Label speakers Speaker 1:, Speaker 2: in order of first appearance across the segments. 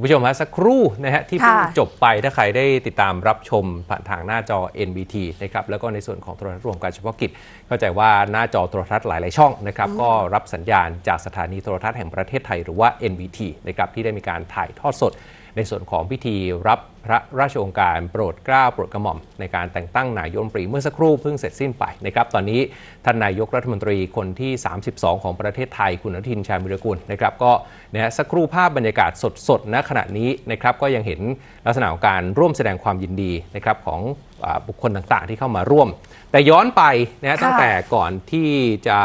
Speaker 1: คุณผู้ชมฮะสักครู่นะฮะที่เพิ่ง
Speaker 2: ค่ะ
Speaker 1: จบไปถ้าใครได้ติดตามรับชมผ่านทางหน้าจอ NBT นะครับแล้วก็ในส่วนของโทรทัศน์รวมการเฉพาะกิจ เข้าใจว่าหน้าจอโทรทัศน์หลาย ๆ ช่องนะครับก็รับสัญญาณจากสถานีโทรทัศน์แห่งประเทศไทยหรือว่า NBT นะครับที่ได้มีการถ่ายทอดสด ในส่วนของพิธีรับพระราชโองการโปรดเกล้าโปรดกระหม่อม ในการแต่งตั้งนายกรัฐมนตรีเมื่อสักครู่เพิ่งเสร็จสิ้นไปนะครับตอนนี้ท่านนายกรัฐมนตรีคนที่ 32 ของประเทศไทยคุณอนุทินชาญวิรกุลนะครับก็นะฮะสักครู่ภาพบรรยากาศสดๆณขณะนี้นะครับก็ยังเห็นลักษณะของการร่วมแสดงความยินดีนะครับของอาบุคคลต่างๆ ที่เข้ามาร่วม แต่ย้อนไปนะฮะ
Speaker 2: ค่ะ
Speaker 1: ตั้งแต่ก่อนที่จะ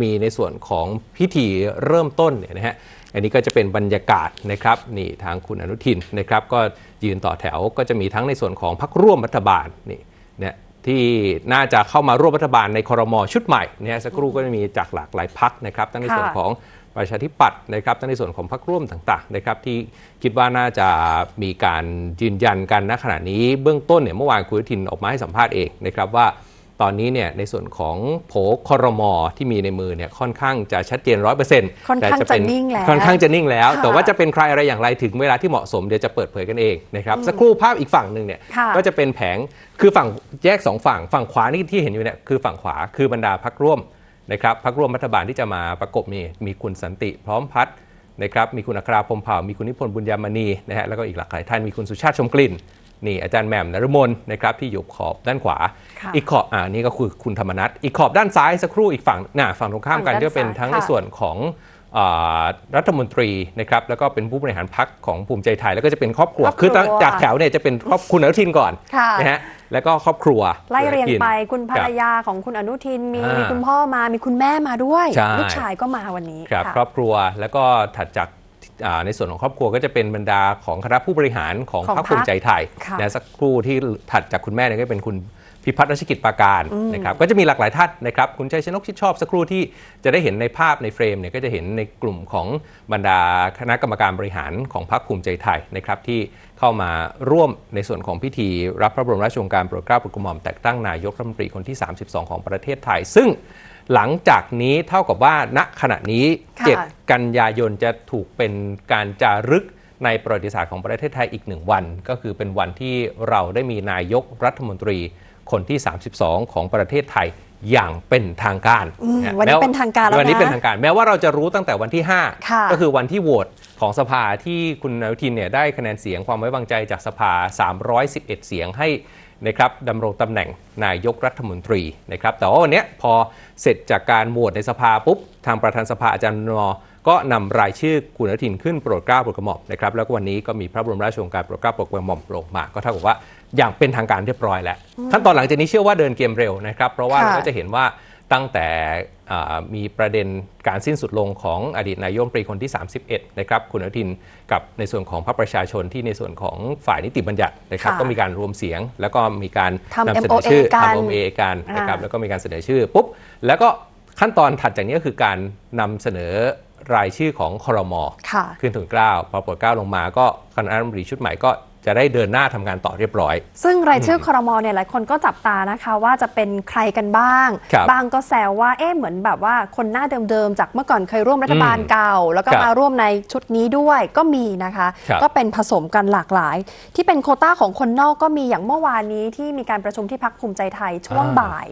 Speaker 1: มีในส่วนของพิธีเริ่มต้นเนี่ยนะฮะ อันนี้ก็จะเป็นบรรยากาศนะครับนี่ทางคุณอนุทินนะครับก็ยืนต่อแถวก็จะมีทั้งในส่วนของพรรคร่วมรัฐบาลนี่เนี่ยที่น่าจะเข้ามาร่วมรัฐบาลในครมชุดใหม่เนี่ยสักครู่ก็จะมีจากหลากหลายพักนะครับทั้งในส่วนของประชาธิปัตย์นะครับทั้งในส่วนของพรรคร่วมต่างๆนะครับที่คิดว่าน่าจะมีการยืนยันกันณขณะนี้เบื้องต้นเนี่ยเมื่อวานคุณอนุทินออกมาให้สัมภาษณ์เองนะครับว่า ตอนนี้เนี่ยในส่วนของโผครมที่มีในมือเนี่ยค่อนข้างจะชัดเจนร้อยเปอร์เซ็นต์
Speaker 2: ค่อนข้างจะนิ่งแล้ว
Speaker 1: ค่อนข้างจะนิ่งแล้ว
Speaker 2: ค่ะ
Speaker 1: แต่ว่าจะเป็นใครอะไรอย่างไรถึงเวลาที่เหมาะสมเดี๋ยวจะเปิดเผยกันเองนะครับสักครู่ภาพอีกฝั่งหนึ่งเนี่ย
Speaker 2: ค่ะ
Speaker 1: ก็จะเป็นแผงคือฝั่งแยกสองฝั่งฝั่งขวานี่ที่เห็นอยู่เนี่ยคือฝั่งขวาคือบรรดาพักร่วมนะครับพักร่วมรัฐบาลที่จะมาประกบนี่มีคุณสันติพร้อมพัฒน์นะครับมีคุณอัคราพรหมเผ่ามีคุณนิพนธ์บุญยามณีนะฮะแล้วก็อีกหลากหลายท่านมีคุณสุชาติชมกลิ่น นี่อาจารย์แหม่มนรมนนะครับที่อยู่ขอบด้านขวา
Speaker 2: ค่ะ
Speaker 1: อีกขอบอ่านี่ก็คือคุณธรรมนัทอีกขอบด้านซ้ายสักครู่อีกฝั่งน่ะฝั่งตรงข้ามกัน
Speaker 2: ฝั่งด้าน
Speaker 1: ก็เป็นทั้งใน
Speaker 2: ซ้ายค่ะ
Speaker 1: ส่วนของอ่ารัฐมนตรีนะครับแล้วก็เป็นผู้บริหารพักของภูมิใจไทย แล้วก็จะเป็นครอบครัว
Speaker 2: ครอบครัว
Speaker 1: คือตั้งจากแถวเนี่ยจะเป็นครอบคุณอนุทินก่อน
Speaker 2: ค่ะ
Speaker 1: นะฮะแล้วก็ครอบครัว
Speaker 2: ไล่เรียง
Speaker 1: คุณอนุทิน
Speaker 2: ไปคุณภร
Speaker 1: ค
Speaker 2: ร
Speaker 1: บ
Speaker 2: ยาของคุณอนุทินมี
Speaker 1: อ่ามี
Speaker 2: มีคุณพ่อมามีคุณแม่มาด้วย
Speaker 1: ใช่
Speaker 2: ลูกชายก็มาวันนี้
Speaker 1: ครับ
Speaker 2: ค่ะ
Speaker 1: ครอบครัวแล้วก็ถัดจากอ่า ในส่วนของครอบครัวก็จะเป็นบรรดาของคณะผู้บริหารของ
Speaker 2: ของ
Speaker 1: พรรคภูมิใจไทย
Speaker 2: ค่ะ
Speaker 1: นะสักครู่ที่ถัดจากคุณแม่เนี่ยก็เป็นคุณพิพัฒน์รัชกิจปราการนะครับก็จะมีหลากหลายท่านนะครับคุณชัยชนกชิดชอบสักครู่ที่จะได้เห็นในภาพในเฟรมเนี่ยก็จะเห็นในกลุ่มของบรรดาคณะกรรมการบริหารของพรรคภูมิใจไทยนะครับที่เข้ามาร่วมในส่วนของพิธี รับพระบรมราชโองการโปรดเกล้าโปรดกระหม่อมแต่งตั้งนายกรัฐมนตรีคนที่ 32 ของประเทศไทย ซึ่งหลังจากนี้เท่ากับว่าณขณะนี้
Speaker 2: ค่ะ
Speaker 1: 7 กันยายนจะถูกเป็นการจารึกในประวัติศาสตร์ของประเทศไทยอีกหนึ่งวัน ก็คือเป็นวันที่เราได้มีนายกรัฐมนตรีคนที่ 32 ของประเทศไทย อย่างเป็นทางการ
Speaker 2: อืมะวันนี้
Speaker 1: แม้
Speaker 2: เป็นทางการแล้ว
Speaker 1: วันนี้
Speaker 2: นะ
Speaker 1: เป็นทางการ แม้ว่าเราจะรู้ตั้งแต่วันที่
Speaker 2: ค่ะ
Speaker 1: 5ก็คือวันที่โหวตของสภาที่คุณอนุทินเนี่ยได้คะแนนเสียงความไว้วางใจจากสภา 311 เสียงให้นะครับดำรงตำแหน่งนายกรัฐมนตรีนะครับแต่ว่าวันเนี้ยพอเสร็จจากการโหวตในสภาปุ๊บ ทางประธานสภาอาจารย์นอก็นำรายชื่อคุณอนุทินขึ้นโปรดเกล้าโปรดกระหม่อมนะครับแล้วก็วันนี้ก็มีพระบรมราชโองการโปรดเกล้าโปรดกระหม่อมลงมา ก็เท่ากับว่า อย่างเป็นทางการเรียบร้อยแล้ว ขั้นตอนหลังจากนี้เชื่อว่าเดินเกมเร็วนะครับ เพราะว่า
Speaker 2: ค่ะ
Speaker 1: เราก็จะเห็นว่าตั้งแต่อ่ามีประเด็นการสิ้นสุดลงของอดีตนายกรัฐมนตรีคนที่ 31 นะครับคุณอนุทินกับในส่วนของพรรคประชาชนที่ในส่วนของฝ่ายนิติบัญญัตินะครับ
Speaker 2: ค่ะ
Speaker 1: ก็มีการรวมเสียง แล้วก็มีการ
Speaker 2: ทำ
Speaker 1: นำเสนอชื่อ
Speaker 2: MOA กัน
Speaker 1: ทำ MOA กันนะครับ
Speaker 2: อ่า
Speaker 1: แล้วก็มีการเสนอชื่อปุ๊บแล้วก็ขั้นตอนถัดจากนี้ก็คือการนำเสนอรายชื่อของครม
Speaker 2: ค่ะ
Speaker 1: ขึ้นถึงเกล้าพอโปรดเกล้าลงมาก็คณะรัฐมนตรีชุดใหม่ก็ จะได้เดินหน้าทำงานต่อเรียบร้อย
Speaker 2: ซึ่งรายชื่อครมเนี่ยหลายคนก็จับตานะคะว่าจะเป็นใครกันบ้าง
Speaker 1: ครับ
Speaker 2: งก็แซวว่าเอ๊ะเหมือนแบบว่าคนหน้าเดิมๆ จากเมื่อก่อนเคยร่วมรัฐบาล
Speaker 1: อืม
Speaker 2: เก่า แล้วก็
Speaker 1: ครับ
Speaker 2: มาร่วมในชุดนี้ด้วยก็มีนะคะ
Speaker 1: ครับ
Speaker 2: ก็เป็นผสมกันหลากหลาย ที่เป็นโควต้าของคนนอกก็มีอย่างเมื่อวานนี้ที่มีการประชุมที่พักภูมิใจไทยช่วง
Speaker 1: อ่า
Speaker 2: บ่าย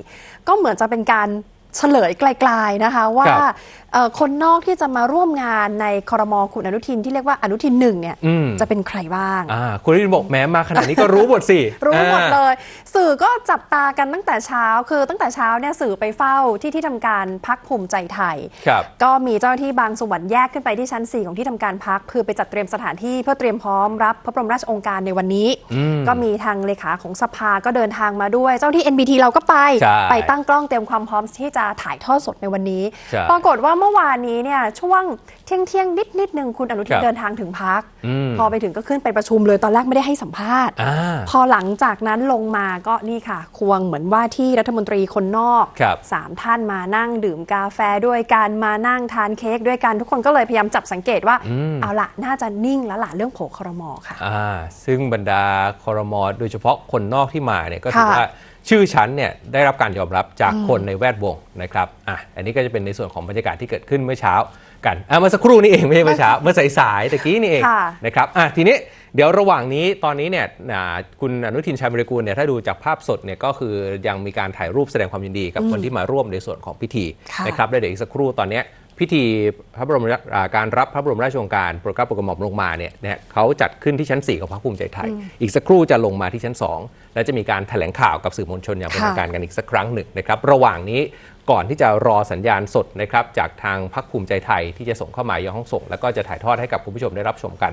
Speaker 2: ก็เหมือนจะเป็นการ เฉลยไกลๆนะคะว่า
Speaker 1: ครับ
Speaker 2: เอ่อคนนอกที่จะมาร่วมงานในครมคุณอนุทินที่เรียกว่าอนุทินหนึ่งเนี่ย
Speaker 1: อืม
Speaker 2: จะเป็นใครบ้าง
Speaker 1: อ่าคุณอนุทินบอกแม้มาขนาดนี้ก็รู้หมดสิ
Speaker 2: รู้หมด
Speaker 1: อ่า
Speaker 2: เลย สื่อก็จับตากันตั้งแต่เช้า คือตั้งแต่เช้าเนี่ยสื่อไปเฝ้าที่ที่ทำการพักภูมิใจไทย
Speaker 1: ครับ
Speaker 2: ก็มีเจ้าหน้าที่บางส่วนแยกขึ้นไปที่ชั้น 4 ของที่ทำการพักเพื่อไปจัดเตรียมสถานที่เพื่อเตรียมพร้อมรับพระบรมราชโองการในวันนี้
Speaker 1: อืม
Speaker 2: ก็มีทางเลขาของสภาก็เดินทางมาด้วย เจ้าหน้าที่ NBT เราก็ไป
Speaker 1: ใช่
Speaker 2: ไปตั้งกล้องเตรียมความพร้อมที่จะถ่ายทอดสดในวันนี้
Speaker 1: ใช่
Speaker 2: ปรากฏว่าเมื่อวานนี้เนี่ยช่วงเที่ยงเที่ยงนิดนิดๆหนึ่งคุณอนุทิ
Speaker 1: คนรับ
Speaker 2: เดินทางถึงพัก
Speaker 1: อืม
Speaker 2: พอไปถึงก็ขึ้นไปประชุมเลยตอนแรกไม่ได้ให้สัมภาษณ์
Speaker 1: อ่า
Speaker 2: พอหลังจากนั้นลงมาก็นี่ค่ะ ควงเหมือนว่าที่รัฐมนตรีคนนอก
Speaker 1: ครับ
Speaker 2: สามท่านมานั่งดื่มกาแฟด้วยกันมานั่งทานเค้กด้วยกันทุกคนก็เลยพยายามจับสังเกตว่า
Speaker 1: อืม
Speaker 2: เอาละน่าจะนิ่งแล้วล่ะเรื่องโผครมอค่ะ
Speaker 1: อ่าซึ่งบรรดาคอรมอโดยเฉพาะคนนอกที่มาเนี่ยก็ถือ
Speaker 2: ค่ะ
Speaker 1: ว่า ชื่อชั้นเนี่ยได้รับการยอมรับจากคนในแวดวงนะครับอะอันนี้ก็จะเป็นในส่วนของบรรยากาศที่เกิดขึ้นเมื่อเช้ากันอะเมื่อสักครู่นี้เองไม่ใช่เมื่อเช้าเมื่อสายๆตะกี้นี่เอง
Speaker 2: ค่ะ
Speaker 1: นะครับอะทีนี้เดี๋ยวระหว่างนี้ตอนนี้เนี่ยอ่าคุณอนุทินชาญวิรกูลเนี่ยถ้าดูจากภาพสดเนี่ยก็คือยังมีการถ่ายรูปแสดงความยินดีกับคนที่มาร่วมในส่วนของพิธี
Speaker 2: ค่ะ
Speaker 1: นะครับและเดี๋ยวอีกสักครู่ตอนเนี้ย พิธีพระบรมราอ่าการรับพระบรมราชโองการโปรดเกล้าโปรดกระหม่อมลงมาเนี่ยนะฮะเขาจัดขึ้นที่ชั้น 4 ของพรรคภูมิใจไทย อีกสักครู่จะลงมาที่ชั้น 2 และจะมีการแถลงข่าวกับสื่อมวลชนอย่างเป็นทางการกันอีกสักครั้งหนึ่งนะครับระหว่างนี้ก่อนที่จะรอสัญญาณสดนะครับจากทางพรรคภูมิใจไทยที่จะส่งเข้ามายังห้องส่ง แล้วก็จะถ่ายทอดให้กับคุณผู้ชมได้รับชมกัน